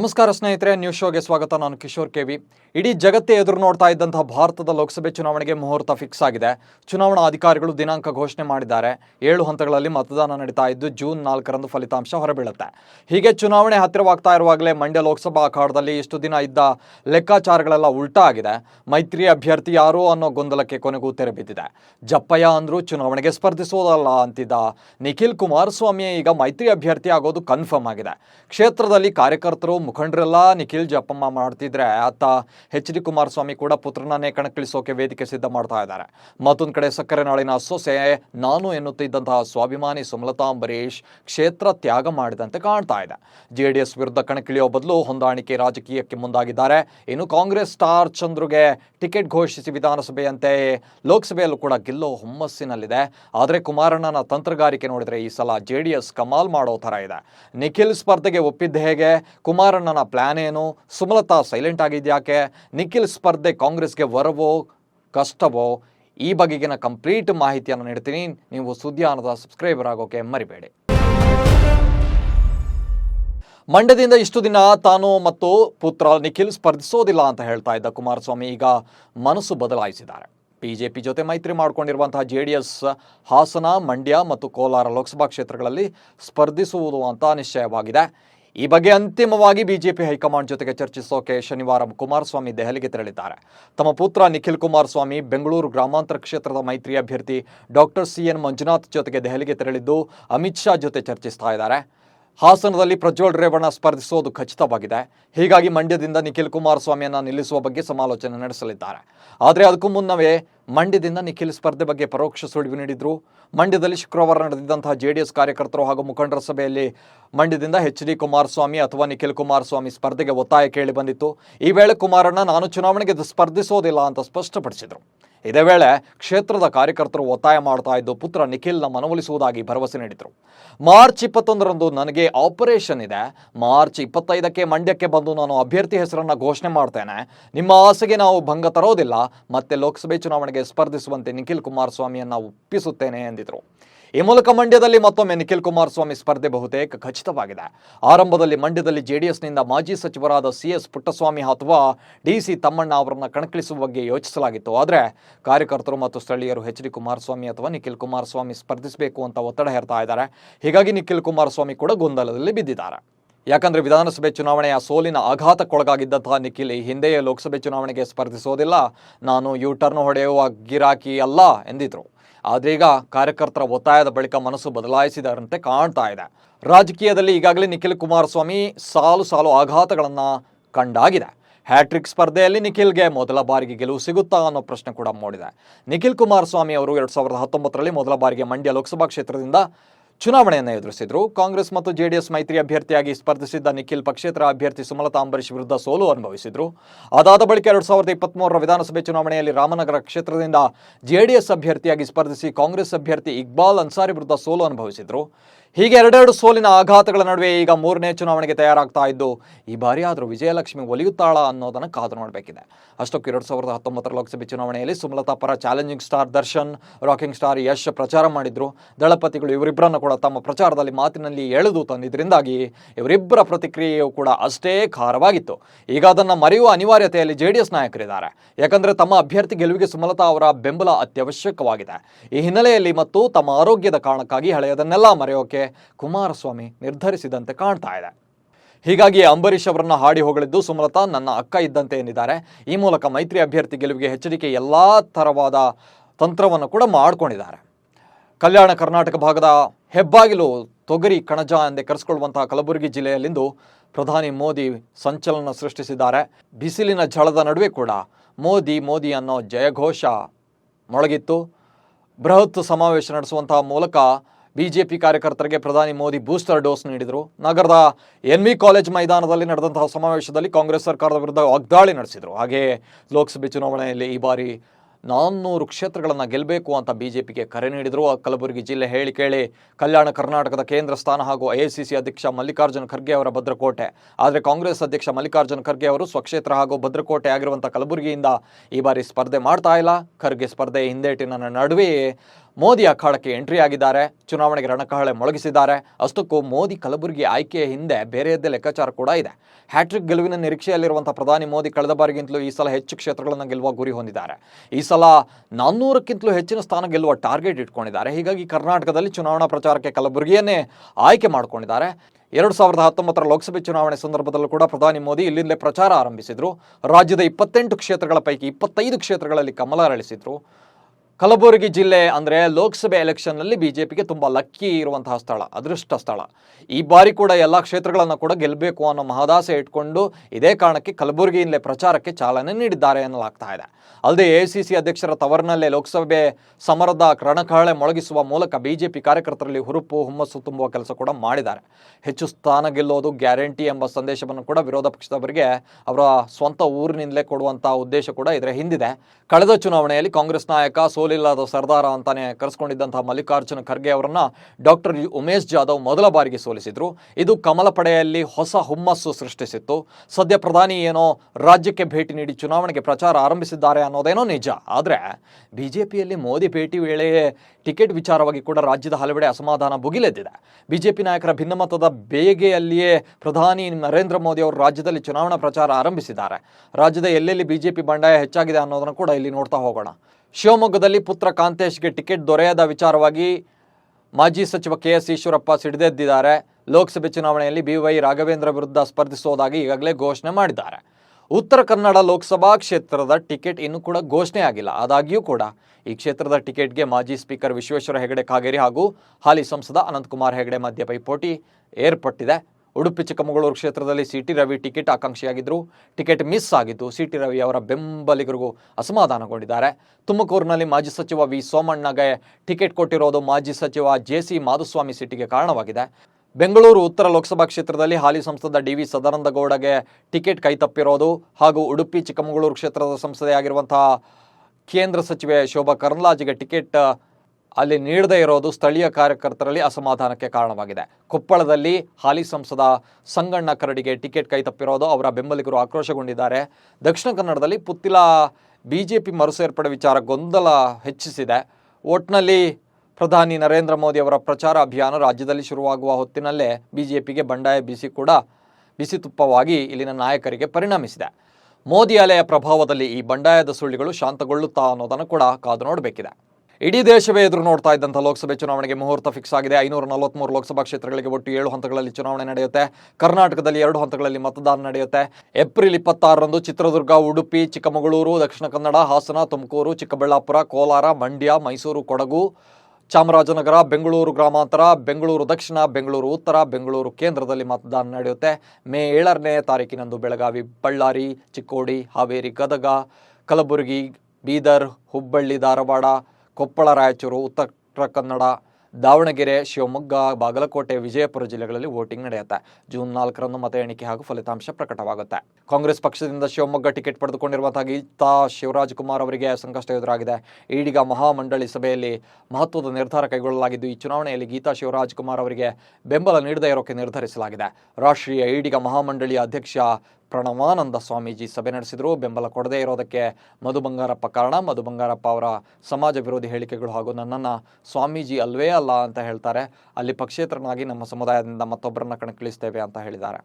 ನಮಸ್ಕಾರ ಸ್ನೇಹಿತರೆ ನ್ಯೂಸ್ ಶೋಗೆ ಸ್ವಾಗತ. ನಾನು ಕಿಶೋರ್ ಕೆವಿ ಇಡೀ ಜಗತ್ತೇ ಎದುರು ನೋಡ್ತಾ ಇದ್ದಂತಹ ಭಾರತದ ಲೋಕಸಭೆ ಚುನಾವಣೆಗೆ ಮುಹೂರ್ತ ಫಿಕ್ಸ್ ಆಗಿದೆ. ಚುನಾವಣಾ ಅಧಿಕಾರಿಗಳು ದಿನಾಂಕ ಘೋಷಣೆ ಮಾಡಿದ್ದಾರೆ. ಏಳು ಹಂತಗಳಲ್ಲಿ ಮತದಾನ ನಡೀತಾ ಇದ್ದು ಜೂನ್ ನಾಲ್ಕರಂದು ಫಲಿತಾಂಶ ಹೊರಬೀಳುತ್ತೆ. ಹೀಗೆ ಚುನಾವಣೆ ಹತ್ತಿರವಾಗ್ತಾ ಇರುವಾಗಲೇ ಮಂಡ್ಯ ಲೋಕಸಭಾ ಅಖಾಡದಲ್ಲಿ ಇಷ್ಟು ದಿನ ಇದ್ದ ಲೆಕ್ಕಾಚಾರಗಳೆಲ್ಲ ಉಲ್ಟಾ ಆಗಿದೆ. ಮೈತ್ರಿ ಅಭ್ಯರ್ಥಿ ಯಾರು ಅನ್ನೋ ಗೊಂದಲಕ್ಕೆ ಕೊನೆಗೂ ತೆರೆ ಬಿದ್ದಿದೆ. ಜಪ್ಪಯ್ಯ ಅಂದ್ರು ಚುನಾವಣೆಗೆ ಸ್ಪರ್ಧಿಸೋದಲ್ಲ ಅಂತಿದ್ದ ನಿಖಿಲ್ ಕುಮಾರಸ್ವಾಮಿ ಈಗ ಮೈತ್ರಿ ಅಭ್ಯರ್ಥಿ ಆಗೋದು ಕನ್ಫರ್ಮ್ ಆಗಿದೆ. ಕ್ಷೇತ್ರದಲ್ಲಿ ಕಾರ್ಯಕರ್ತರು ಮುಖಂಡರೆಲ್ಲ ನಿಖಿಲ್ ಜಪ್ಪಮ್ಮ ಮಾಡ್ತಿದ್ರೆ ಆತ ಎಚ್ ಡಿ ಕುಮಾರಸ್ವಾಮಿ ಕೂಡ ಪುತ್ರನನ್ನೇ ಕಣಕ್ಕಿಳಿಸೋಕೆ ವೇದಿಕೆ ಸಿದ್ಧ ಮಾಡ್ತಾ ಇದ್ದಾರೆ. ಮತ್ತೊಂದು ಕಡೆ ಸಕ್ಕರೆ ನಾಳಿನ ಸೊಸೆ ನಾನು ಎನ್ನುತ್ತಿದ್ದಂತಹ ಸ್ವಾಭಿಮಾನಿ ಸುಮಲತಾ ಅಂಬರೀಷ್ ಕ್ಷೇತ್ರ ತ್ಯಾಗ ಮಾಡಿದಂತೆ ಕಾಣ್ತಾ ಇದೆ. ಜೆಡಿಎಸ್ ವಿರುದ್ಧ ಕಣಕ್ಕಿಳಿಯೋ ಬದಲು ಹೊಂದಾಣಿಕೆ ರಾಜಕೀಯಕ್ಕೆ ಮುಂದಾಗಿದ್ದಾರೆ. ಇನ್ನು ಕಾಂಗ್ರೆಸ್ ಸ್ಟಾರ್ ಚಂದ್ರುಗೆ ಟಿಕೆಟ್ ಘೋಷಿಸಿ ವಿಧಾನಸಭೆಯಂತೆ ಲೋಕಸಭೆಯಲ್ಲೂ ಕೂಡ ಗೆಲ್ಲೋ ಹುಮ್ಮಸ್ಸಿನಲ್ಲಿದೆ. ಆದರೆ ಕುಮಾರಣ್ಣನ ತಂತ್ರಗಾರಿಕೆ ನೋಡಿದರೆ ಈ ಸಲ ಜೆ ಡಿ ಎಸ್ ಕಮಾಲ್ ಮಾಡೋ ಥರ ಇದೆ. ನಿಖಿಲ್ ಸ್ಪರ್ಧೆಗೆ ಒಪ್ಪಿದ್ದ ಹೇಗೆ? ಕುಮಾರಣ್ಣನ ಪ್ಲಾನ್ ಏನು? ಸುಮಲತಾ ಸೈಲೆಂಟ್ ಆಗಿದ್ಯಾಕೆ ನಿಖಿಲ್ ಸ್ಪರ್ಧೆ ಕಾಂಗ್ರೆಸ್ಗೆ ವರವೋ, ಕಷ್ಟವೋ? ಈ ಬಗೆಗಿನ ಕಂಪ್ಲೀಟ್ ಮಾಹಿತಿಯನ್ನು ನೀಡ್ತೀನಿ. ನೀವು ಸುದ್ದಿಯಾನದ ಸಬ್ಸ್ಕ್ರೈಬರ್ ಆಗೋಕೆ ಮರಿಬೇಡಿ. ಮಂಡ್ಯದಿಂದ ಇಷ್ಟು ದಿನ ತಾನು ಮತ್ತು ಪುತ್ರ ನಿಖಿಲ್ ಸ್ಪರ್ಧಿಸೋದಿಲ್ಲ ಅಂತ ಹೇಳ್ತಾ ಇದ್ದ ಕುಮಾರಸ್ವಾಮಿ ಈಗ ಮನಸ್ಸು ಬದಲಾಯಿಸಿದ್ದಾರೆ. ಬಿಜೆಪಿ ಜೊತೆ ಮೈತ್ರಿ ಮಾಡಿಕೊಂಡಿರುವಂತಹ J D S Hassan, Mandya ಮತ್ತು ಕೋಲಾರ ಲೋಕಸಭಾ ಕ್ಷೇತ್ರಗಳಲ್ಲಿ ಸ್ಪರ್ಧಿಸುವುದು ಅಂತ ನಿಶ್ಚಯವಾಗಿದೆ. ಈ ಬಗ್ಗೆ ಅಂತಿಮವಾಗಿ ಬಿಜೆಪಿ ಹೈಕಮಾಂಡ್ ಜೊತೆಗೆ ಚರ್ಚಿಸೋಕೆ ಶನಿವಾರ ಕುಮಾರಸ್ವಾಮಿ ದೆಹಲಿಗೆ ತೆರಳಿದ್ದಾರೆ. ತಮ್ಮ ಪುತ್ರ ನಿಖಿಲ್ ಕುಮಾರಸ್ವಾಮಿ, ಬೆಂಗಳೂರು ಗ್ರಾಮಾಂತರ ಕ್ಷೇತ್ರದ ಮೈತ್ರಿ ಅಭ್ಯರ್ಥಿ ಡಾಕ್ಟರ್ ಸಿ ಎನ್ ಮಂಜುನಾಥ್ ಜೊತೆಗೆ ದೆಹಲಿಗೆ ತೆರಳಿದ್ದು ಅಮಿತ್ ಶಾ ಜೊತೆ ಚರ್ಚಿಸ್ತಾ ಇದ್ದಾರೆ. ಹಾಸನದಲ್ಲಿ ಪ್ರಜ್ವಲ್ ರೇವಣ್ಣ ಸ್ಪರ್ಧಿಸೋದು ಖಚಿತವಾಗಿದೆ. ಹೀಗಾಗಿ ಮಂಡ್ಯದಿಂದ ನಿಖಿಲ್ ಕುಮಾರಸ್ವಾಮಿಯನ್ನು ನಿಲ್ಲಿಸುವ ಬಗ್ಗೆ ಸಮಾಲೋಚನೆ ನಡೆಸಲಿದ್ದಾರೆ. ಆದರೆ ಅದಕ್ಕೂ ಮುನ್ನವೇ ಮಂಡ್ಯದಿಂದ ನಿಖಿಲ್ ಸ್ಪರ್ಧೆ ಬಗ್ಗೆ ಪರೋಕ್ಷ ಸುಳಿವು ನೀಡಿದ್ರು. ಮಂಡ್ಯದಲ್ಲಿ ಶುಕ್ರವಾರ ನಡೆದಿದ್ದಂತಹ ಜೆಡಿಎಸ್ ಕಾರ್ಯಕರ್ತರು ಹಾಗೂ ಮುಖಂಡರ ಸಭೆಯಲ್ಲಿ ಮಂಡ್ಯದಿಂದ ಎಚ್ ಡಿ ಕುಮಾರಸ್ವಾಮಿ ಅಥವಾ ನಿಖಿಲ್ ಕುಮಾರಸ್ವಾಮಿ ಸ್ಪರ್ಧೆಗೆ ಒತ್ತಾಯ ಕೇಳಿ ಬಂದಿತ್ತು. ಈ ವೇಳೆ ಕುಮಾರಣ್ಣ, ನಾನು ಚುನಾವಣೆಗೆ ಸ್ಪರ್ಧಿಸೋದಿಲ್ಲ ಅಂತ ಸ್ಪಷ್ಟಪಡಿಸಿದರು. ಇದೇ ವೇಳೆ ಕ್ಷೇತ್ರದ ಕಾರ್ಯಕರ್ತರು ಒತ್ತಾಯ ಮಾಡ್ತಾ ಇದ್ದು ಪುತ್ರ ನಿಖಿಲ್ನ ಮನವೊಲಿಸುವುದಾಗಿ ಭರವಸೆ ನೀಡಿದರು. ಮಾರ್ಚ್ ಇಪ್ಪತ್ತೊಂದರಂದು ನನಗೆ ಆಪರೇಷನ್ ಇದೆ. ಮಾರ್ಚ್ ಇಪ್ಪತ್ತೈದಕ್ಕೆ ಮಂಡ್ಯಕ್ಕೆ ಬಂದು ನಾನು ಅಭ್ಯರ್ಥಿ ಹೆಸರನ್ನು ಘೋಷಣೆ ಮಾಡ್ತೇನೆ. ನಿಮ್ಮ ಆಸೆಗೆ ನಾವು ಭಂಗ ತರೋದಿಲ್ಲ. ಮತ್ತೆ ಲೋಕಸಭೆ ಚುನಾವಣೆಗೆ ಸ್ಪರ್ಧಿಸುವಂತೆ ನಿಖಿಲ್ ಕುಮಾರಸ್ವಾಮಿಯನ್ನು ಒಪ್ಪಿಸುತ್ತೇನೆ ಎಂದಿದ್ರು. ಈ ಮೂಲಕ ಮಂಡ್ಯದಲ್ಲಿ ಮತ್ತೊಮ್ಮೆ ನಿಖಿಲ್ ಕುಮಾರಸ್ವಾಮಿ ಸ್ಪರ್ಧೆ ಬಹುತೇಕ ಖಚಿತವಾಗಿದೆ. ಆರಂಭದಲ್ಲಿ ಮಂಡ್ಯದಲ್ಲಿ ಜೆಡಿಎಸ್ನಿಂದ ಮಾಜಿ ಸಚಿವರಾದ ಸಿಎಸ್ ಪುಟ್ಟಸ್ವಾಮಿ ಅಥವಾ ಡಿಸಿ ತಮ್ಮಣ್ಣ ಅವರನ್ನು ಕಣಕ್ಕಿಳಿಸುವ ಬಗ್ಗೆ ಯೋಚಿಸಲಾಗಿತ್ತು. ಆದರೆ ಕಾರ್ಯಕರ್ತರು ಮತ್ತು ಸ್ಥಳೀಯರು ಎಚ್ ಡಿ ಕುಮಾರಸ್ವಾಮಿ ಅಥವಾ ನಿಖಿಲ್ ಕುಮಾರಸ್ವಾಮಿ ಸ್ಪರ್ಧಿಸಬೇಕು ಅಂತ ಒತ್ತಡ ಹೇರ್ತಾ ಇದ್ದಾರೆ. ಹೀಗಾಗಿ ನಿಖಿಲ್ ಕುಮಾರಸ್ವಾಮಿ ಕೂಡ ಗೊಂದಲದಲ್ಲಿ ಬಿದ್ದಿದ್ದಾರೆ. ಯಾಕಂದ್ರೆ ವಿಧಾನಸಭೆ ಚುನಾವಣೆಯ ಸೋಲಿನ ಆಘಾತಕ್ಕೊಳಗಾಗಿದ್ದಂತಹ ನಿಖಿಲ್ ಈ ಹಿಂದೆಯೇ ಲೋಕಸಭೆ ಚುನಾವಣೆಗೆ ಸ್ಪರ್ಧಿಸೋದಿಲ್ಲ. ನಾನು ಯು ಟರ್ನ್ ಹೊಡೆಯುವ ಗಿರಾಕಿ ಅಲ್ಲ ಎಂದಿದ್ರು. ಆದ್ರೀಗ ಕಾರ್ಯಕರ್ತರ ಒತ್ತಾಯದ ಬಳಿಕ ಮನಸ್ಸು ಬದಲಾಯಿಸಿದರಂತೆ ಕಾಣ್ತಾ ಇದೆ. ರಾಜಕೀಯದಲ್ಲಿ ಈಗಾಗಲೇ ನಿಖಿಲ್ ಕುಮಾರಸ್ವಾಮಿ ಸಾಲು ಸಾಲು ಆಘಾತಗಳನ್ನು ಕಂಡಾಗಿದೆ. ಹ್ಯಾಟ್ರಿಕ್ ಸ್ಪರ್ಧೆಯಲ್ಲಿ ನಿಖಿಲ್ಗೆ ಮೊದಲ ಬಾರಿಗೆ ಗೆಲುವು ಸಿಗುತ್ತಾ ಅನ್ನೋ ಪ್ರಶ್ನೆ ಕೂಡ ಮೂಡಿದೆ. ನಿಖಿಲ್ ಕುಮಾರಸ್ವಾಮಿ ಅವರು ಎರಡು ಸಾವಿರದ ಹತ್ತೊಂಬತ್ತರಲ್ಲಿ ಮೊದಲ ಬಾರಿಗೆ ಮಂಡ್ಯ ಲೋಕಸಭಾ ಕ್ಷೇತ್ರದಿಂದ ಚುನಾವಣೆಯನ್ನು ಎದುರಿಸಿದ್ರು. ಕಾಂಗ್ರೆಸ್ ಮತ್ತು ಜೆಡಿಎಸ್ ಮೈತ್ರಿ ಅಭ್ಯರ್ಥಿಯಾಗಿ ಸ್ಪರ್ಧಿಸಿದ್ದ ನಿಖಿಲ್ ಪಕ್ಷೇತರ ಅಭ್ಯರ್ಥಿ ಸುಮಲತಾ ಅಂಬರೀಶ್ ವಿರುದ್ಧ ಸೋಲು ಅನುಭವಿಸಿದ್ರು. ಅದಾದ ಬಳಿಕ ಎರಡ್ ಸಾವಿರದ ಇಪ್ಪತ್ಮೂರರ ವಿಧಾನಸಭೆ ಚುನಾವಣೆಯಲ್ಲಿ ರಾಮನಗರ ಕ್ಷೇತ್ರದಿಂದ ಜೆಡಿಎಸ್ ಅಭ್ಯರ್ಥಿಯಾಗಿ ಸ್ಪರ್ಧಿಸಿ ಕಾಂಗ್ರೆಸ್ ಅಭ್ಯರ್ಥಿ ಇಕ್ಬಾಲ್ ಅನ್ಸಾರಿ ವಿರುದ್ಧ ಸೋಲು ಅನುಭವಿಸಿದ್ರು. ಹೀಗೆ ಎರಡೆರಡು ಸೋಲಿನ ಆಘಾತಗಳ ನಡುವೆ ಈಗ ಮೂರನೇ ಚುನಾವಣೆಗೆ ತಯಾರಾಗ್ತಾ ಇದ್ದು, ಈ ಬಾರಿ ಆದರೂ ವಿಜಯಲಕ್ಷ್ಮಿ ಒಲಿಯುತ್ತಾಳ ಅನ್ನೋದನ್ನು ಕಾದು ನೋಡಬೇಕಿದೆ. ಅಷ್ಟಕ್ಕೆ ಎರಡು ಸಾವಿರದ ಹತ್ತೊಂಬತ್ತರ ಲೋಕಸಭೆ ಚುನಾವಣೆಯಲ್ಲಿ ಸುಮಲತಾ ಪರ challenging star Darshan, rocking star Yash ಪ್ರಚಾರ ಮಾಡಿದ್ರು. ದಳಪತಿಗಳು ಇವರಿಬ್ಬರನ್ನು ಕೂಡ ತಮ್ಮ ಪ್ರಚಾರದಲ್ಲಿ ಮಾತಿನಲ್ಲಿ ಎಳೆದು ತಂದಿದ್ದರಿಂದಾಗಿ ಇವರಿಬ್ಬರ ಪ್ರತಿಕ್ರಿಯೆಯು ಕೂಡ ಅಷ್ಟೇ ಖಾರವಾಗಿತ್ತು. ಈಗ ಅದನ್ನು ಮರೆಯುವ ಅನಿವಾರ್ಯತೆಯಲ್ಲಿ ಜೆಡಿಎಸ್ ನಾಯಕರಿದ್ದಾರೆ. ಯಾಕಂದರೆ ತಮ್ಮ ಅಭ್ಯರ್ಥಿ ಗೆಲುವಿಗೆ ಸುಮಲತಾ ಅವರ ಬೆಂಬಲ ಅತ್ಯವಶ್ಯಕವಾಗಿದೆ. ಈ ಹಿನ್ನೆಲೆಯಲ್ಲಿ ಮತ್ತು ತಮ್ಮ ಆರೋಗ್ಯದ ಕಾರಣಕ್ಕಾಗಿ ಹಳೆಯದನ್ನೆಲ್ಲ ಮರೆಯೋಕೆ ಕುಮಾರಸ್ವಾಮಿ ನಿರ್ಧರಿಸಿದಂತೆ ಕಾಣ್ತಾ ಇದೆ. ಹೀಗಾಗಿ ಅಂಬರೀಷ್ ಅವರನ್ನ ಹಾಡಿ ಹೊಗಳಿದ್ದು ಸುಮಲತಾ ನನ್ನ ಅಕ್ಕ ಇದ್ದಂತೆ ಎಂದಿದ್ದಾರೆ. ಈ ಮೂಲಕ ಮೈತ್ರಿ ಅಭ್ಯರ್ಥಿ ಗೆಲುವಿಗೆ ಎಚ್ಚರಿಕೆ ಎಲ್ಲ ತರವಾದ ತಂತ್ರವನ್ನು ಕೂಡ ಮಾಡಿಕೊಂಡಿದ್ದಾರೆ. ಕಲ್ಯಾಣ ಕರ್ನಾಟಕ ಭಾಗದ ಹೆಬ್ಬಾಗಿಲು ತೊಗರಿ ಕಣಜ ಎಂದೇ ಕರೆಸಿಕೊಳ್ಳುವಂತಹ ಕಲಬುರಗಿ ಜಿಲ್ಲೆಯಲ್ಲಿಂದು ಪ್ರಧಾನಿ ಮೋದಿ ಸಂಚಲನ ಸೃಷ್ಟಿಸಿದ್ದಾರೆ. ಬಿಸಿಲಿನ ಝಳದ ನಡುವೆ ಕೂಡ ಮೋದಿ ಮೋದಿ ಅನ್ನೋ ಜಯಘೋಷ ಮೊಳಗಿತ್ತು. ಬೃಹತ್ ಸಮಾವೇಶ ನಡೆಸುವಂತಹ ಮೂಲಕ ಬಿಜೆಪಿ ಕಾರ್ಯಕರ್ತರಿಗೆ ಪ್ರಧಾನಿ ಮೋದಿ ಬೂಸ್ಟರ್ ಡೋಸ್ ನೀಡಿದರು. ನಗರದ ಎನ್ ವಿ ಕಾಲೇಜ್ ಮೈದಾನದಲ್ಲಿ ನಡೆದಂತಹ ಸಮಾವೇಶದಲ್ಲಿ ಕಾಂಗ್ರೆಸ್ ಸರ್ಕಾರದ ವಿರುದ್ಧ ವಾಗ್ದಾಳಿ ನಡೆಸಿದರು. ಹಾಗೆಯೇ ಲೋಕಸಭೆ ಚುನಾವಣೆಯಲ್ಲಿ ಈ ಬಾರಿ ನಾನ್ನೂರು ಕ್ಷೇತ್ರಗಳನ್ನು ಗೆಲ್ಲಬೇಕು ಅಂತ ಬಿಜೆಪಿಗೆ ಕರೆ ನೀಡಿದರು. ಕಲಬುರಗಿ ಜಿಲ್ಲೆ ಹೇಳಿ ಕೇಳಿ ಕಲ್ಯಾಣ ಕರ್ನಾಟಕದ ಕೇಂದ್ರ ಸ್ಥಾನ ಹಾಗೂ ಎಐಸಿಸಿ ಅಧ್ಯಕ್ಷ ಮಲ್ಲಿಕಾರ್ಜುನ ಖರ್ಗೆ ಅವರ ಭದ್ರಕೋಟೆ. ಆದರೆ ಕಾಂಗ್ರೆಸ್ ಅಧ್ಯಕ್ಷ ಮಲ್ಲಿಕಾರ್ಜುನ ಖರ್ಗೆ ಅವರು ಸ್ವಕ್ಷೇತ್ರ ಹಾಗೂ ಭದ್ರಕೋಟೆ ಆಗಿರುವಂಥ ಕಲಬುರಗಿಯಿಂದ ಈ ಬಾರಿ ಸ್ಪರ್ಧೆ ಮಾಡ್ತಾ ಇಲ್ಲ. ಖರ್ಗೆ ಸ್ಪರ್ಧೆ ಹಿಂದೇಟಿನ ನಡುವೆಯೇ ಮೋದಿ ಅಖಾಡಕ್ಕೆ ಎಂಟ್ರಿ ಆಗಿದ್ದಾರೆ. ಚುನಾವಣೆಗೆ ರಣಕಹಳೆ ಮೊಳಗಿಸಿದ್ದಾರೆ. ಅಷ್ಟಕ್ಕೂ ಮೋದಿ ಕಲಬುರಗಿ ಆಯ್ಕೆಯ ಹಿಂದೆ ಬೇರೆಯದ್ದೇ ಲೆಕ್ಕಾಚಾರ ಕೂಡ ಇದೆ. ಹ್ಯಾಟ್ರಿಕ್ ಗೆಲುವಿನ ನಿರೀಕ್ಷೆಯಲ್ಲಿರುವಂಥ ಪ್ರಧಾನಿ ಮೋದಿ ಕಳೆದ ಬಾರಿಗಿಂತಲೂ ಈ ಸಲ ಹೆಚ್ಚು ಕ್ಷೇತ್ರಗಳನ್ನು ಗೆಲ್ಲುವ ಗುರಿ ಹೊಂದಿದ್ದಾರೆ. ಈ ಸಲ ನಾನ್ನೂರಕ್ಕಿಂತಲೂ ಹೆಚ್ಚಿನ ಸ್ಥಾನ ಗೆಲ್ಲುವ ಟಾರ್ಗೆಟ್ ಇಟ್ಕೊಂಡಿದ್ದಾರೆ. ಹೀಗಾಗಿ ಕರ್ನಾಟಕದಲ್ಲಿ ಚುನಾವಣಾ ಪ್ರಚಾರಕ್ಕೆ ಕಲಬುರಗಿಯನ್ನೇ ಆಯ್ಕೆ ಮಾಡಿಕೊಂಡಿದ್ದಾರೆ. ಎರಡು ಸಾವಿರದ ಹತ್ತೊಂಬತ್ತರ ಲೋಕಸಭೆ ಚುನಾವಣೆ ಸಂದರ್ಭದಲ್ಲೂ ಕೂಡ ಪ್ರಧಾನಿ ಮೋದಿ ಇಲ್ಲಿಂದಲೇ ಪ್ರಚಾರ ಆರಂಭಿಸಿದರು. ರಾಜ್ಯದ ಇಪ್ಪತ್ತೆಂಟು ಕ್ಷೇತ್ರಗಳ ಪೈಕಿ ಇಪ್ಪತ್ತೈದು ಕ್ಷೇತ್ರಗಳಲ್ಲಿ ಕಮಲ ಅರಳಿಸಿದ್ರು. ಕಲಬುರಗಿ ಜಿಲ್ಲೆ ಅಂದರೆ ಲೋಕಸಭೆ ಎಲೆಕ್ಷನ್ನಲ್ಲಿ ಬಿಜೆಪಿಗೆ ತುಂಬ ಲಕ್ಕಿ ಇರುವಂತಹ ಸ್ಥಳ, ಅದೃಷ್ಟ ಸ್ಥಳ. ಈ ಬಾರಿ ಕೂಡ ಎಲ್ಲ ಕ್ಷೇತ್ರಗಳನ್ನು ಕೂಡ ಗೆಲ್ಲಬೇಕು ಅನ್ನೋ ಮಹದಾಸೆ ಇಟ್ಕೊಂಡು ಇದೇ ಕಾರಣಕ್ಕೆ ಕಲಬುರಗಿಯಿಂದಲೇ ಪ್ರಚಾರಕ್ಕೆ ಚಾಲನೆ ನೀಡಿದ್ದಾರೆ ಎನ್ನಲಾಗ್ತಾ ಇದೆ. ಅಲ್ಲದೆ ಸಿ ಅಧ್ಯಕ್ಷರ ತವರಿನಲ್ಲೇ ಲೋಕಸಭೆ ಸಮರದ ರಣಕಹಳೆ ಮೊಳಗಿಸುವ ಮೂಲಕ ಬಿಜೆಪಿ ಕಾರ್ಯಕರ್ತರಲ್ಲಿ ಹುರುಪು, ಹುಮ್ಮಸ್ಸು ತುಂಬುವ ಕೆಲಸ ಕೂಡ ಮಾಡಿದ್ದಾರೆ. ಹೆಚ್ಚು ಸ್ಥಾನ ಗೆಲ್ಲೋದು ಗ್ಯಾರಂಟಿ ಎಂಬ ಸಂದೇಶವನ್ನು ಕೂಡ ವಿರೋಧ ಪಕ್ಷದವರಿಗೆ ಅವರ ಸ್ವಂತ ಊರಿನಿಂದಲೇ ಕೊಡುವಂತಹ ಉದ್ದೇಶ ಕೂಡ ಇದರ ಹಿಂದಿದೆ. ಕಳೆದ ಚುನಾವಣೆಯಲ್ಲಿ ಕಾಂಗ್ರೆಸ್ ನಾಯಕ ಸೋಲಿಲ್ಲದ ಸರ್ದಾರ ಅಂತಾನೆ ಕರೆಸ್ಕೊಂಡಿದ್ದಂತಹ ಮಲ್ಲಿಕಾರ್ಜುನ ಖರ್ಗೆ ಅವರನ್ನ ಡಾಕ್ಟರ್ ಉಮೇಶ್ ಜಾಧವ್ ಮೊದಲ ಬಾರಿಗೆ ಸೋಲಿಸಿದ್ರು. ಇದು ಕಮಲ ಪಡೆಯಲ್ಲಿ ಹೊಸ ಹುಮ್ಮಸ್ಸು ಸೃಷ್ಟಿಸಿತ್ತು. ಸದ್ಯ ಪ್ರಧಾನಿ ಏನೋ ರಾಜ್ಯಕ್ಕೆ ಭೇಟಿ ನೀಡಿ ಚುನಾವಣೆಗೆ ಪ್ರಚಾರ ಆರಂಭಿಸಿದ್ದಾರೆ ಅನ್ನೋದೇನೋ ನಿಜ. ಆದರೆ ಬಿಜೆಪಿಯಲ್ಲಿ ಮೋದಿ ಭೇಟಿ ವೇಳೆಯೇ ಟಿಕೆಟ್ ವಿಚಾರವಾಗಿ ಕೂಡ ರಾಜ್ಯದ ಹಲವೆಡೆ ಅಸಮಾಧಾನ ಭುಗಿಲೆದ್ದಿದೆ. ಬಿಜೆಪಿ ನಾಯಕರ ಭಿನ್ನಮತದ ಬೇಗೆಯಲ್ಲಿಯೇ ಪ್ರಧಾನಿ ನರೇಂದ್ರ ಮೋದಿ ಅವರು ರಾಜ್ಯದಲ್ಲಿ ಚುನಾವಣಾ ಪ್ರಚಾರ ಆರಂಭಿಸಿದ್ದಾರೆ. ರಾಜ್ಯದ ಎಲ್ಲೆಲ್ಲಿ ಬಿಜೆಪಿ ಬಂಡಾಯ ಹೆಚ್ಚಾಗಿದೆ ಅನ್ನೋದನ್ನು ಕೂಡ ಇಲ್ಲಿ ನೋಡ್ತಾ ಹೋಗೋಣ. ಶಿವಮೊಗ್ಗದಲ್ಲಿ ಪುತ್ರ ಕಾಂತೇಶ್ಗೆ ಟಿಕೆಟ್ ದೊರೆಯದ ವಿಚಾರವಾಗಿ ಮಾಜಿ ಸಚಿವ ಕೆ ಎಸ್ ಈಶ್ವರಪ್ಪ ಸಿಡಿದೆದ್ದಿದ್ದಾರೆ. ಲೋಕಸಭೆ ಚುನಾವಣೆಯಲ್ಲಿ ಬಿ ವೈ ರಾಘವೇಂದ್ರ ವಿರುದ್ಧ ಸ್ಪರ್ಧಿಸುವುದಾಗಿ ಈಗಾಗಲೇ ಘೋಷಣೆ ಮಾಡಿದ್ದಾರೆ. ಉತ್ತರ ಕನ್ನಡ ಲೋಕಸಭಾ ಕ್ಷೇತ್ರದ ಟಿಕೆಟ್ ಇನ್ನೂ ಕೂಡ ಘೋಷಣೆ ಆಗಿಲ್ಲ. ಆದಾಗ್ಯೂ ಕೂಡ ಈ ಕ್ಷೇತ್ರದ ಟಿಕೆಟ್ಗೆ ಮಾಜಿ ಸ್ಪೀಕರ್ ವಿಶ್ವೇಶ್ವರ ಹೆಗಡೆ ಕಾಗೇರಿ ಹಾಗೂ ಹಾಲಿ ಸಂಸದ ಅನಂತಕುಮಾರ್ ಹೆಗಡೆ ಮಧ್ಯ ಪೈಪೋಟಿ ಏರ್ಪಟ್ಟಿದೆ. ಉಡುಪಿ ಚಿಕ್ಕಮಗಳೂರು ಕ್ಷೇತ್ರದಲ್ಲಿ ಸಿ ಟಿ ರವಿ ಟಿಕೆಟ್ ಆಕಾಂಕ್ಷಿಯಾಗಿದ್ದರು ಟಿಕೆಟ್ ಮಿಸ್ ಆಗಿದ್ದು ಸಿಟಿ ರವಿ ಅವರ ಬೆಂಬಲಿಗರಿಗೂ ಅಸಮಾಧಾನಗೊಂಡಿದ್ದಾರೆ. ತುಮಕೂರಿನಲ್ಲಿ ಮಾಜಿ ಸಚಿವ ವಿ ಸೋಮಣ್ಣಗೆ ಟಿಕೆಟ್ ಕೊಟ್ಟಿರೋದು ಮಾಜಿ ಸಚಿವ ಜೆ ಸಿ ಮಾಧುಸ್ವಾಮಿ ಸಿಟಿಗೆ ಕಾರಣವಾಗಿದೆ. ಬೆಂಗಳೂರು ಉತ್ತರ ಲೋಕಸಭಾ ಕ್ಷೇತ್ರದಲ್ಲಿ ಹಾಲಿ ಸಂಸದ ಡಿ ವಿ ಸದಾನಂದಗೌಡಗೆ ಟಿಕೆಟ್ ಕೈತಪ್ಪಿರೋದು ಹಾಗೂ ಉಡುಪಿ ಚಿಕ್ಕಮಗಳೂರು ಕ್ಷೇತ್ರದ ಸಂಸದೆಯಾಗಿರುವಂತಹ ಕೇಂದ್ರ ಸಚಿವೆ ಶೋಭಾ ಕರಂದ್ಲಾಜೆಗೆ ಟಿಕೆಟ್ ಅಲ್ಲಿ ನೀಡದೇ ಇರೋದು ಸ್ಥಳೀಯ ಕಾರ್ಯಕರ್ತರಲ್ಲಿ ಅಸಮಾಧಾನಕ್ಕೆ ಕಾರಣವಾಗಿದೆ. ಕೊಪ್ಪಳದಲ್ಲಿ ಹಾಲಿ ಸಂಸದ ಸಂಗಣ್ಣ ಕರಡಿಗೆ ಟಿಕೆಟ್ ಕೈ ತಪ್ಪಿರೋದು ಅವರ ಬೆಂಬಲಿಗರು ಆಕ್ರೋಶಗೊಂಡಿದ್ದಾರೆ. ದಕ್ಷಿಣ ಕನ್ನಡದಲ್ಲಿ ಪುತ್ತಿಲ ಪಿ ಮರುಸೇರ್ಪಡೆ ವಿಚಾರ ಗೊಂದಲ ಹೆಚ್ಚಿಸಿದೆ. ಒಟ್ನಲ್ಲಿ ಪ್ರಧಾನಿ ನರೇಂದ್ರ ಮೋದಿ ಅವರ ಪ್ರಚಾರ ಅಭಿಯಾನ ರಾಜ್ಯದಲ್ಲಿ ಶುರುವಾಗುವ ಹೊತ್ತಿನಲ್ಲೇ ಬಿ ಜೆ ಪಿಗೆ ಬಂಡಾಯ ಬಿಸಿ ಕೂಡ ಬಿಸಿ ತುಪ್ಪವಾಗಿ ಇಲ್ಲಿನ ನಾಯಕರಿಗೆ ಪರಿಣಮಿಸಿದೆ. ಮೋದಿ ಅಲೆಯ ಪ್ರಭಾವದಲ್ಲಿ ಈ ಬಂಡಾಯದ ಸುಳ್ಳಿಗಳು ಶಾಂತಗೊಳ್ಳುತ್ತಾ ಅನ್ನೋದನ್ನು ಕೂಡ ಕಾದು ನೋಡಬೇಕಿದೆ. ಇಡೀ ದೇಶವೇ ಎದುರು ನೋಡ್ತಾ ಇದ್ದಂಥ ಲೋಕಸಭೆ ಚುನಾವಣೆಗೆ ಮುಹೂರ್ತ ಫಿಕ್ಸ್ ಆಗಿದೆ. ಐನೂರ ನಲವತ್ಮೂರು ಲೋಕಸಭಾ ಕ್ಷೇತ್ರಗಳಿಗೆ ಒಟ್ಟು ಏಳು ಹಂತಗಳಲ್ಲಿ ಚುನಾವಣೆ ನಡೆಯುತ್ತೆ. ಕರ್ನಾಟಕದಲ್ಲಿ ಎರಡು ಹಂತಗಳಲ್ಲಿ ಮತದಾನ ನಡೆಯುತ್ತೆ. ಏಪ್ರಿಲ್ ಇಪ್ಪತ್ತಾರರಂದು ಚಿತ್ರದುರ್ಗ, ಉಡುಪಿ, ಚಿಕ್ಕಮಗಳೂರು, ದಕ್ಷಿಣ ಕನ್ನಡ, ಹಾಸನ, ತುಮಕೂರು, ಚಿಕ್ಕಬಳ್ಳಾಪುರ, ಕೋಲಾರ, ಮಂಡ್ಯ, ಮೈಸೂರು, ಕೊಡಗು, ಚಾಮರಾಜನಗರ, ಬೆಂಗಳೂರು ಗ್ರಾಮಾಂತರ, ಬೆಂಗಳೂರು ದಕ್ಷಿಣ, ಬೆಂಗಳೂರು ಉತ್ತರ, ಬೆಂಗಳೂರು ಕೇಂದ್ರದಲ್ಲಿ ಮತದಾನ ನಡೆಯುತ್ತೆ. ಮೇ ಏಳರನೇ ತಾರೀಕಿನಂದು ಬೆಳಗಾವಿ, ಬಳ್ಳಾರಿ, ಚಿಕ್ಕೋಡಿ, ಹಾವೇರಿ, ಗದಗ, ಕಲಬುರಗಿ, ಬೀದರ್, ಹುಬ್ಬಳ್ಳಿ, ಧಾರವಾಡ ಕೊಪ್ಪಳ, ರಾಯಚೂರು, ಉತ್ತರ ಕನ್ನಡ, ದಾವಣಗೆರೆ, ಶಿವಮೊಗ್ಗ, ಬಾಗಲಕೋಟೆ, ವಿಜಯಪುರ ಜಿಲ್ಲೆಗಳಲ್ಲಿ ವೋಟಿಂಗ್ ನಡೆಯುತ್ತೆ. ಜೂನ್ ನಾಲ್ಕರಂದು ಮತ ಎಣಿಕೆ ಹಾಗೂ ಫಲಿತಾಂಶ ಪ್ರಕಟವಾಗುತ್ತೆ. ಕಾಂಗ್ರೆಸ್ ಪಕ್ಷದಿಂದ ಶಿವಮೊಗ್ಗ ಟಿಕೆಟ್ ಪಡೆದುಕೊಂಡಿರುವಂತಹ ಗೀತಾ ಶಿವರಾಜ್ ಕುಮಾರ್ ಅವರಿಗೆ ಸಂಕಷ್ಟ ಎದುರಾಗಿದೆ. ಈಡಿಗ ಮಹಾಮಂಡಳಿ ಸಭೆಯಲ್ಲಿ ಮಹತ್ವದ ನಿರ್ಧಾರ ಕೈಗೊಳ್ಳಲಾಗಿದ್ದು, ಈ ಚುನಾವಣೆಯಲ್ಲಿ ಗೀತಾ ಶಿವರಾಜ್ ಕುಮಾರ್ ಅವರಿಗೆ ಬೆಂಬಲ ನೀಡದೇ ಇರೋಕೆ ನಿರ್ಧರಿಸಲಾಗಿದೆ. ರಾಷ್ಟ್ರೀಯ ಈಡಿಗ ಮಹಾಮಂಡಳಿಯ ಅಧ್ಯಕ್ಷ ಪ್ರಣವಾನಂದ ಸ್ವಾಮೀಜಿ ಸಭೆ ನಡೆಸಿದರು. ಬೆಂಬಲ ಕೊಡದೇ ಇರೋದಕ್ಕೆ ಮಧು ಬಂಗಾರಪ್ಪ ಕಾರಣ. ಮಧು ಬಂಗಾರಪ್ಪ ಅವರ ಸಮಾಜ ವಿರೋಧಿ ಹೇಳಿಕೆಗಳು ಹಾಗೂ ನನ್ನನ್ನು ಸ್ವಾಮೀಜಿ ಅಲ್ವೇ ಅಲ್ಲ ಅಂತ ಹೇಳ್ತಾರೆ. ಅಲ್ಲಿ ಪಕ್ಷೇತರನಾಗಿ ನಮ್ಮ ಸಮುದಾಯದಿಂದ ಮತ್ತೊಬ್ಬರನ್ನ ಕಣಕ್ಕಿಳಿಸ್ತೇವೆ ಅಂತ ಹೇಳಿದ್ದಾರೆ.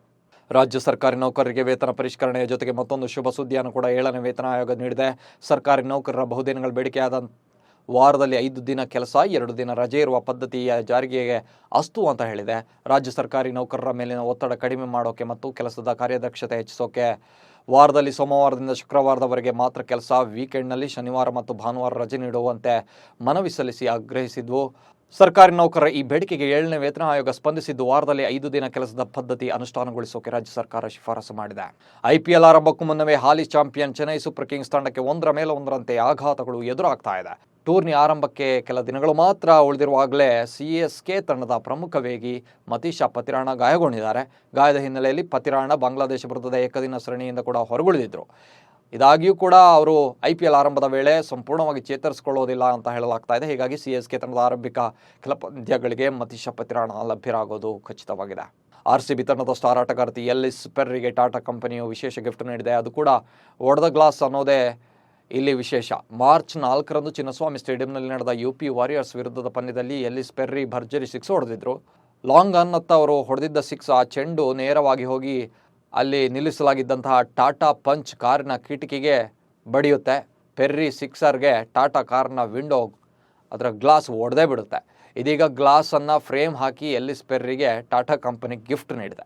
ರಾಜ್ಯ ಸರ್ಕಾರಿ ನೌಕರರಿಗೆ ವೇತನ ಪರಿಷ್ಕರಣೆಯ ಜೊತೆಗೆ ಮತ್ತೊಂದು ಶುಭ ಸುದ್ದಿಯನ್ನು ಕೂಡ ಏಳನೇ ವೇತನ ಆಯೋಗ ನೀಡಿದೆ. ಸರ್ಕಾರಿ ನೌಕರರ ಬಹುದಿನಗಳ ಬೇಡಿಕೆಯಾದ ವಾರದಲ್ಲಿ ಐದು ದಿನ ಕೆಲಸ, ಎರಡು ದಿನ ರಜೆ ಇರುವ ಪದ್ಧತಿಯ ಜಾರಿಗೆ ಅಸ್ತು ಅಂತ ಹೇಳಿದೆ. ರಾಜ್ಯ ಸರ್ಕಾರಿ ನೌಕರರ ಮೇಲಿನ ಒತ್ತಡ ಕಡಿಮೆ ಮಾಡೋಕೆ ಮತ್ತು ಕೆಲಸದ ಕಾರ್ಯದಕ್ಷತೆ ಹೆಚ್ಚಿಸೋಕೆ ವಾರದಲ್ಲಿ ಸೋಮವಾರದಿಂದ ಶುಕ್ರವಾರದವರೆಗೆ ಮಾತ್ರ ಕೆಲಸ, ವೀಕೆಂಡ್ನಲ್ಲಿ ಶನಿವಾರ ಮತ್ತು ಭಾನುವಾರ ರಜೆ ನೀಡುವಂತೆ ಮನವಿ ಸಲ್ಲಿಸಿ ಆಗ್ರಹಿಸಿದ್ವು. ಸರ್ಕಾರಿ ನೌಕರರ ಈ ಬೇಡಿಕೆಗೆ ಏಳನೇ ವೇತನ ಆಯೋಗ ಸ್ಪಂದಿಸಿದ್ದು, ವಾರದಲ್ಲಿ ಐದು ದಿನ ಕೆಲಸದ ಪದ್ಧತಿ ಅನುಷ್ಠಾನಗೊಳಿಸೋಕೆ ರಾಜ್ಯ ಸರ್ಕಾರ ಶಿಫಾರಸು ಮಾಡಿದೆ. ಐಪಿಎಲ್ ಆರಂಭಕ್ಕೂ ಮುನ್ನವೇ ಹಾಲಿ ಚಾಂಪಿಯನ್ ಚೆನ್ನೈ ಸೂಪರ್ ಕಿಂಗ್ಸ್ ತಂಡಕ್ಕೆ ಒಂದರ ಮೇಲೆ ಒಂದರಂತೆ ಆಘಾತಗಳು ಎದುರಾಗ್ತಾ ಇದೆ. ಟೂರ್ನಿ ಆರಂಭಕ್ಕೆ ಕೆಲ ದಿನಗಳು ಮಾತ್ರ ಉಳಿದಿರುವಾಗಲೇ ಸಿ ಎಸ್ ಕೆ ತಂಡದ ಪ್ರಮುಖ ವೇಗಿ ಮತೀಶಾ ಪತಿರಾಣ ಗಾಯಗೊಂಡಿದ್ದಾರೆ. ಗಾಯದ ಹಿನ್ನೆಲೆಯಲ್ಲಿ ಪತಿರಾಣ ಬಾಂಗ್ಲಾದೇಶ ವಿರುದ್ಧದ ಏಕದಿನ ಸರಣಿಯಿಂದ ಕೂಡ ಹೊರಗುಳಿದಿದ್ದರು ಇದಾಗಿಯೂ ಕೂಡ ಅವರು ಐ ಪಿ ಎಲ್ ಆರಂಭದ ವೇಳೆ ಸಂಪೂರ್ಣವಾಗಿ ಚೇತರಿಸಿಕೊಳ್ಳೋದಿಲ್ಲ ಅಂತ ಹೇಳಲಾಗ್ತಾ ಇದೆ. ಹೀಗಾಗಿ ಸಿ ಎಸ್ ಕೆ ತಂಡದ ಆರಂಭಿಕ ಕೆಲ ಪಂದ್ಯಗಳಿಗೆ ಮತೀಶಾ ಪತಿರಾಣ ಲಭ್ಯರಾಗೋದು ಖಚಿತವಾಗಿದೆ. ಆರ್ ಸಿ ಬಿ ತಂಡದ ಸ್ಟಾರ್ ಆಟಗಾರ್ತಿ ಎಲ್ಲಿಸ್ ಪೆರ್ರಿಗೆ ಟಾಟಾ ಕಂಪನಿಯು ವಿಶೇಷ ಗಿಫ್ಟ್ ನೀಡಿದೆ. ಅದು ಕೂಡ ಒಡೆದ ಗ್ಲಾಸ್ ಅನ್ನೋದೇ ಇಲ್ಲಿ ವಿಶೇಷ. ಮಾರ್ಚ್ ನಾಲ್ಕರಂದು ಚಿನ್ನಸ್ವಾಮಿ ಸ್ಟೇಡಿಯಂನಲ್ಲಿ ನಡೆದ ಯು ಪಿ ವಾರಿಯರ್ಸ್ ವಿರುದ್ಧದ ಪಂದ್ಯದಲ್ಲಿ ಎಲ್ಲಿಸ್ ಪೆರ್ರಿ ಭರ್ಜರಿ ಸಿಕ್ಸ್ ಹೊಡೆದಿದ್ರು. ಲಾಂಗ್ ಅನ್ ಅತ್ತ ಅವರು ಹೊಡೆದಿದ್ದ ಸಿಕ್ಸ್ ಆ ಚೆಂಡು ನೇರವಾಗಿ ಹೋಗಿ ಅಲ್ಲಿ ನಿಲ್ಲಿಸಲಾಗಿದ್ದಂತಹ ಟಾಟಾ ಪಂಚ್ ಕಾರಿನ ಕಿಟಕಿಗೆ ಬಡಿಯುತ್ತೆ. ಪೆರ್ರಿ ಸಿಕ್ಸರ್ಗೆ ಟಾಟಾ ಕಾರ್ನ ವಿಂಡೋ ಅದರ ಗ್ಲಾಸ್ ಒಡೆದೇ ಬಿಡುತ್ತೆ. ಇದೀಗ ಗ್ಲಾಸನ್ನು ಫ್ರೇಮ್ ಹಾಕಿ ಎಲ್ಲಿಸ್ ಪೆರ್ರಿಗೆ ಟಾಟಾ ಕಂಪನಿ ಗಿಫ್ಟ್ ನೀಡಿದೆ.